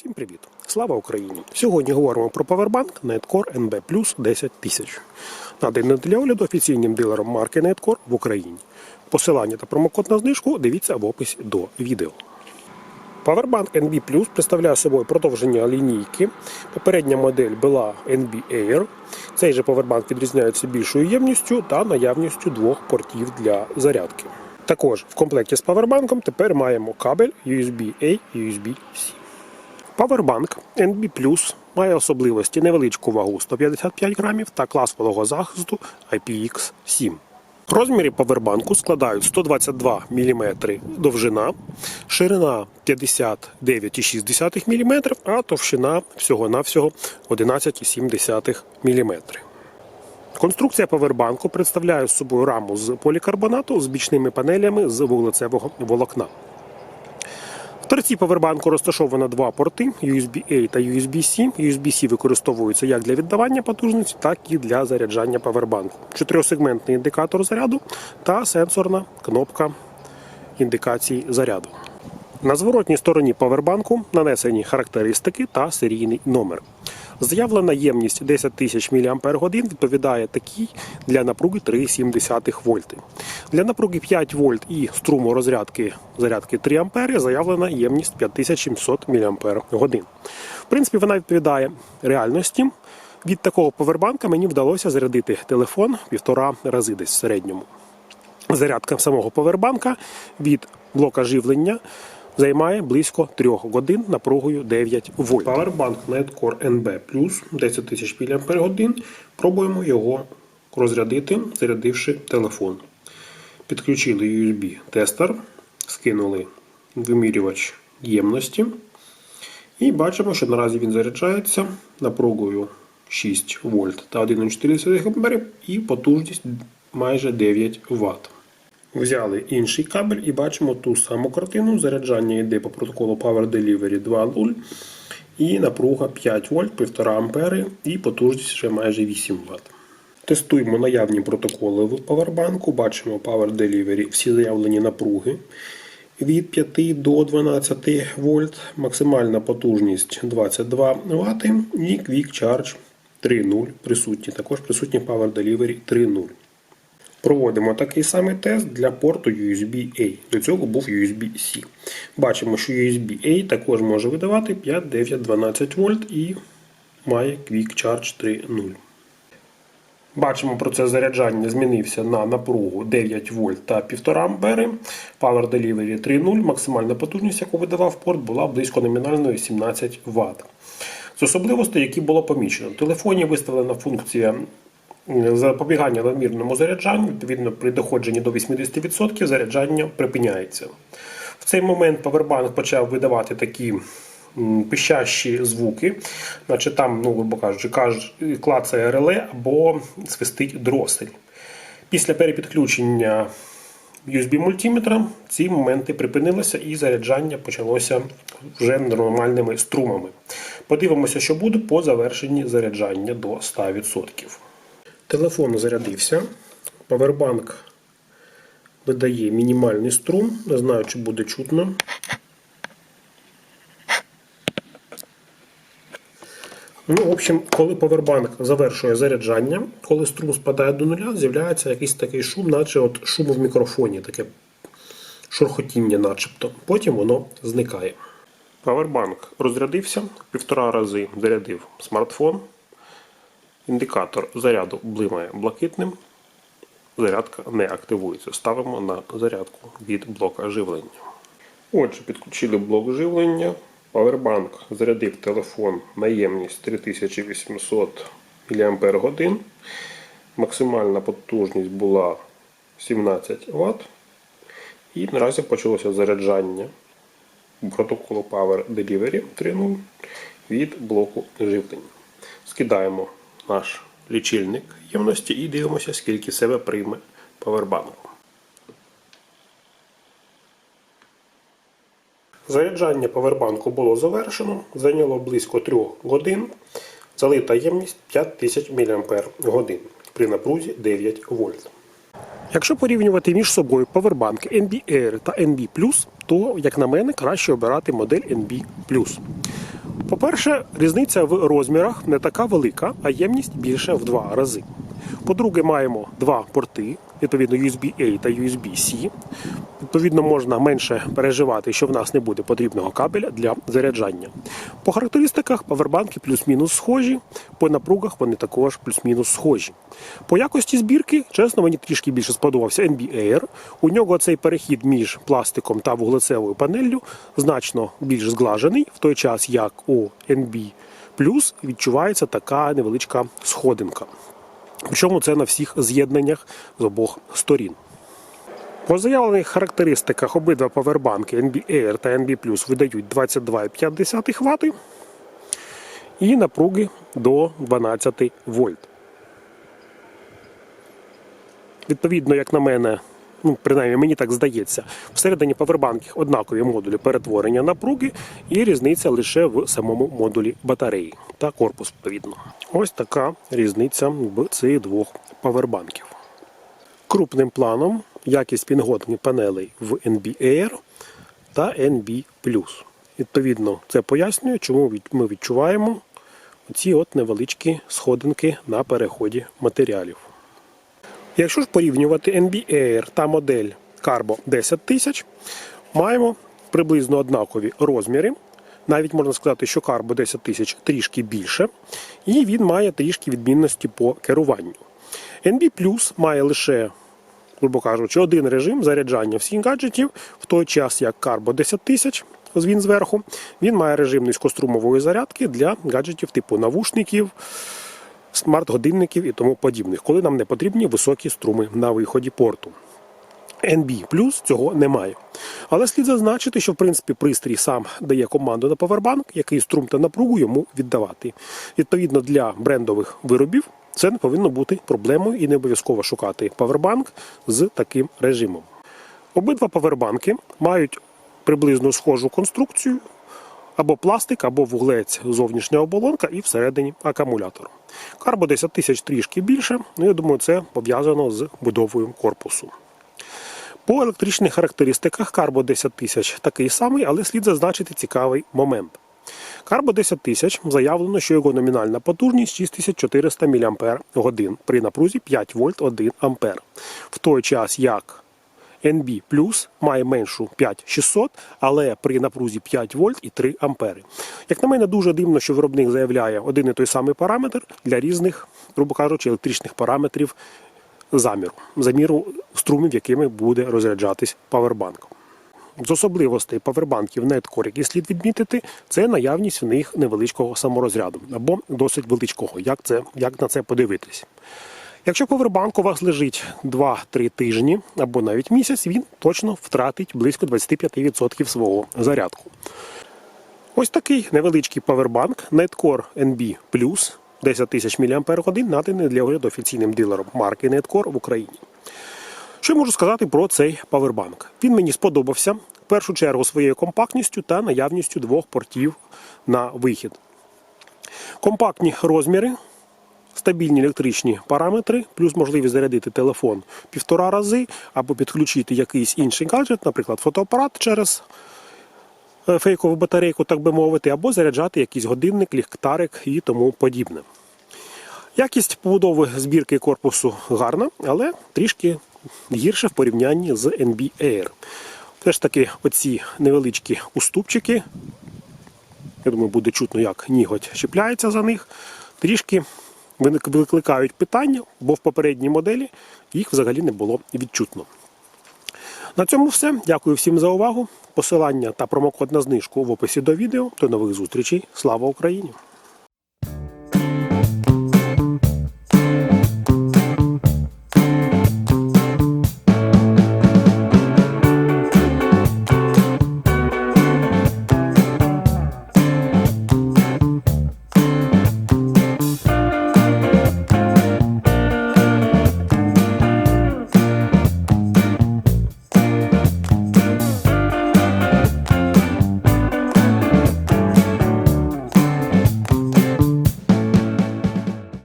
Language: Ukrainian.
Всім привіт! Слава Україні! Сьогодні говоримо про павербанк Netcore NB Plus 10000. Наданий для огляду офіційним дилером марки Netcore в Україні. Посилання та промокод на знижку дивіться в описі до відео. Powerbank NB Plus представляє собою продовження лінійки. Попередня модель була NB Air. Цей же повербанк відрізняється більшою ємністю та наявністю двох портів для зарядки. Також в комплекті з павербанком тепер маємо кабель USB-A і USB-C. Powerbank NB Plus має особливості невеличку вагу 155 грамів та клас вологозахисту IPX7. Розміри павербанку складають 122 мм довжина, ширина 59,6 мм, а товщина всього-навсього 11,7 мм. Конструкція павербанку представляє собою раму з полікарбонату з бічними панелями з вуглецевого волокна. Торці павербанку розташовано два порти USB-A та USB-C. USB-C використовуються як для віддавання потужності, так і для заряджання павербанку. Чотирьохсегментний індикатор заряду та сенсорна кнопка індикації заряду. На зворотній стороні павербанку нанесені характеристики та серійний номер. Заявлена ємність 10 тисяч мАч відповідає такій для напруги 3,7 вольти. Для напруги 5 вольт і струму розрядки зарядки 3 ампери заявлена ємність 5700 мАч. В принципі, вона відповідає реальності. Від такого повербанка мені вдалося зарядити телефон півтора рази десь в середньому. Зарядка самого повербанка від блока живлення займає близько 3 годин напругою 9 вольт. Powerbank Netcore NB Plus 10 тисяч мАч. Пробуємо його розрядити, зарядивши телефон. Підключили USB-тестер, скинули вимірювач ємності. І бачимо, що наразі він заряджається напругою 6 вольт та 1,4 А і потужність майже 9 Вт. Взяли інший кабель і бачимо ту саму картину. Заряджання йде по протоколу Power Delivery 2.0 і напруга 5 вольт, 1,5 ампери і потужність вже майже 8 Вт. Тестуємо наявні протоколи в павербанку. Бачимо Power Delivery, всі заявлені напруги від 5 до 12 вольт, максимальна потужність 22 Вт і Quick Charge 3.0 присутні. Також присутні Power Delivery 3.0. Проводимо такий самий тест для порту USB-A. До цього був USB-C. Бачимо, що USB-A також може видавати 5, 9, 12 вольт і має Quick Charge 3.0. Бачимо, процес заряджання змінився на напругу 9 вольт та 1,5 ампери. Power Delivery 3.0. Максимальна потужність, яку видавав порт, була близько номінальної 17 Вт. З особливостей, які було помічено. В телефоні виставлена функція запобігання надмірному заряджанню, відповідно, при доходженні до 80% заряджання припиняється. В цей момент павербанк почав видавати такі пищащі звуки, наче там, ну, грубо кажучи, клацає реле або свистить дросель. Після перепідключення USB-мультиметра ці моменти припинилися і заряджання почалося вже нормальними струмами. Подивимося, що буде по завершенні заряджання до 100%. Телефон зарядився. Павербанк видає мінімальний струм. Не знаю, чи буде чутно. Ну, в общем, коли павербанк завершує заряджання, коли струм спадає до нуля, з'являється якийсь такий шум, наче от шум в мікрофоні, таке шурхотіння начебто. Потім воно зникає. Павербанк розрядився, півтора рази зарядив смартфон. Індикатор заряду блимає блакитним. Зарядка не активується. Ставимо на зарядку від блока живлення. Отже, підключили блок живлення. Powerbank зарядив телефон на ємність 3800 мАч. Максимальна потужність була 17 Вт. І наразі почалося заряджання протоколу Power Delivery 3.0 від блоку живлення. Скидаємо наш лічильник ємності і дивимося, скільки себе прийме павербанк. Заряджання павербанку було завершено, зайняло близько 3 годин. Залита ємність 5000 мАч при напрузі 9 вольт. Якщо порівнювати між собою павербанк NB Air та NB то, як на мене, краще обирати модель NB По-перше, різниця в розмірах не така велика, а ємність більше в два рази. По-друге, маємо два порти, відповідно USB-A та USB-C. Відповідно, можна менше переживати, що в нас не буде потрібного кабеля для заряджання. По характеристиках павербанки плюс-мінус схожі, по напругах вони також плюс-мінус схожі. По якості збірки, чесно, мені трішки більше сподобався NB Air. У нього цей перехід між пластиком та вуглецевою панеллю значно більш зглажений, в той час як у NB Plus відчувається така невеличка сходинка. Причому це на всіх з'єднаннях з обох сторін. По заявлених характеристиках обидва павербанки NB Air та NB Plus видають 22,5 Вт і напруги до 12 вольт. Відповідно, як на мене, ну, принаймні мені так здається, всередині павербанків однакові модулі перетворення напруги і різниця лише в самому модулі батареї та корпус, відповідно. Ось така різниця в цих двох павербанків. Крупним планом якість підготовки панелей в NB Air та NB. Відповідно, це пояснює, чому ми відчуваємо ці от невеличкі сходинки на переході матеріалів. Якщо ж порівнювати NB Air та модель Carbo 10000, маємо приблизно однакові розміри. Навіть можна сказати, що Carbo 10000 трішки більше, і він має трішки відмінності по керуванню. NB Plus має лише, грубо кажучи, один режим заряджання всіх гаджетів, в той час як Carbo 10000, він зверху, він має режим низькострумової зарядки для гаджетів типу навушників, смарт-годинників і тому подібних, коли нам не потрібні високі струми на виході порту. NB Plus цього немає. Але слід зазначити, що в принципі пристрій сам дає команду на павербанк, який струм та напругу йому віддавати. Відповідно, для брендових виробів це не повинно бути проблемою і не обов'язково шукати павербанк з таким режимом. Обидва павербанки мають приблизно схожу конструкцію, або пластик, або вуглець зовнішня оболонка і всередині акумулятор. Карбо 10 тисяч трішки більше, ну я думаю, це пов'язано з будовою корпусу. По електричних характеристиках Карбо 10 тисяч такий самий, але слід зазначити цікавий момент. Карбо 10 тисяч заявлено, що його номінальна потужність 6400 мАч при напрузі 5 вольт 1 А. В той час як NB Plus має меншу 5600, але при напрузі 5 вольт і 3 ампери. Як на мене, дуже дивно, що виробник заявляє один і той самий параметр для різних, грубо кажучи, електричних параметрів заміру, заміру струмів, якими буде розряджатись павербанк. З особливостей павербанків Netcore, які слід відмітити, це наявність в них невеличкого саморозряду або досить величкого. Як, це, як на це подивитись? Якщо павербанк у вас лежить 2-3 тижні або навіть місяць, він точно втратить близько 25% свого зарядку. Ось такий невеличкий павербанк Netcore NB Plus 10 тисяч мАч наданий для огляду офіційним дилером марки Netcore в Україні. Що я можу сказати про цей павербанк? Він мені сподобався в першу чергу своєю компактністю та наявністю двох портів на вихід. Компактні розміри, стабільні електричні параметри, плюс можливість зарядити телефон півтора рази або підключити якийсь інший гаджет, наприклад, фотоапарат через е, фейкову батарейку, так би мовити, або заряджати якийсь годинник, ліхтарик і тому подібне. Якість побудови збірки корпусу гарна, але трішки гірше в порівнянні з NB Air. Все ж таки, оці невеличкі уступчики, я думаю, буде чутно, як ніготь чіпляється за них, трішки викликають питання, бо в попередній моделі їх взагалі не було відчутно. На цьому все. Дякую всім за увагу. Посилання та промокод на знижку в описі до відео. До нових зустрічей. Слава Україні!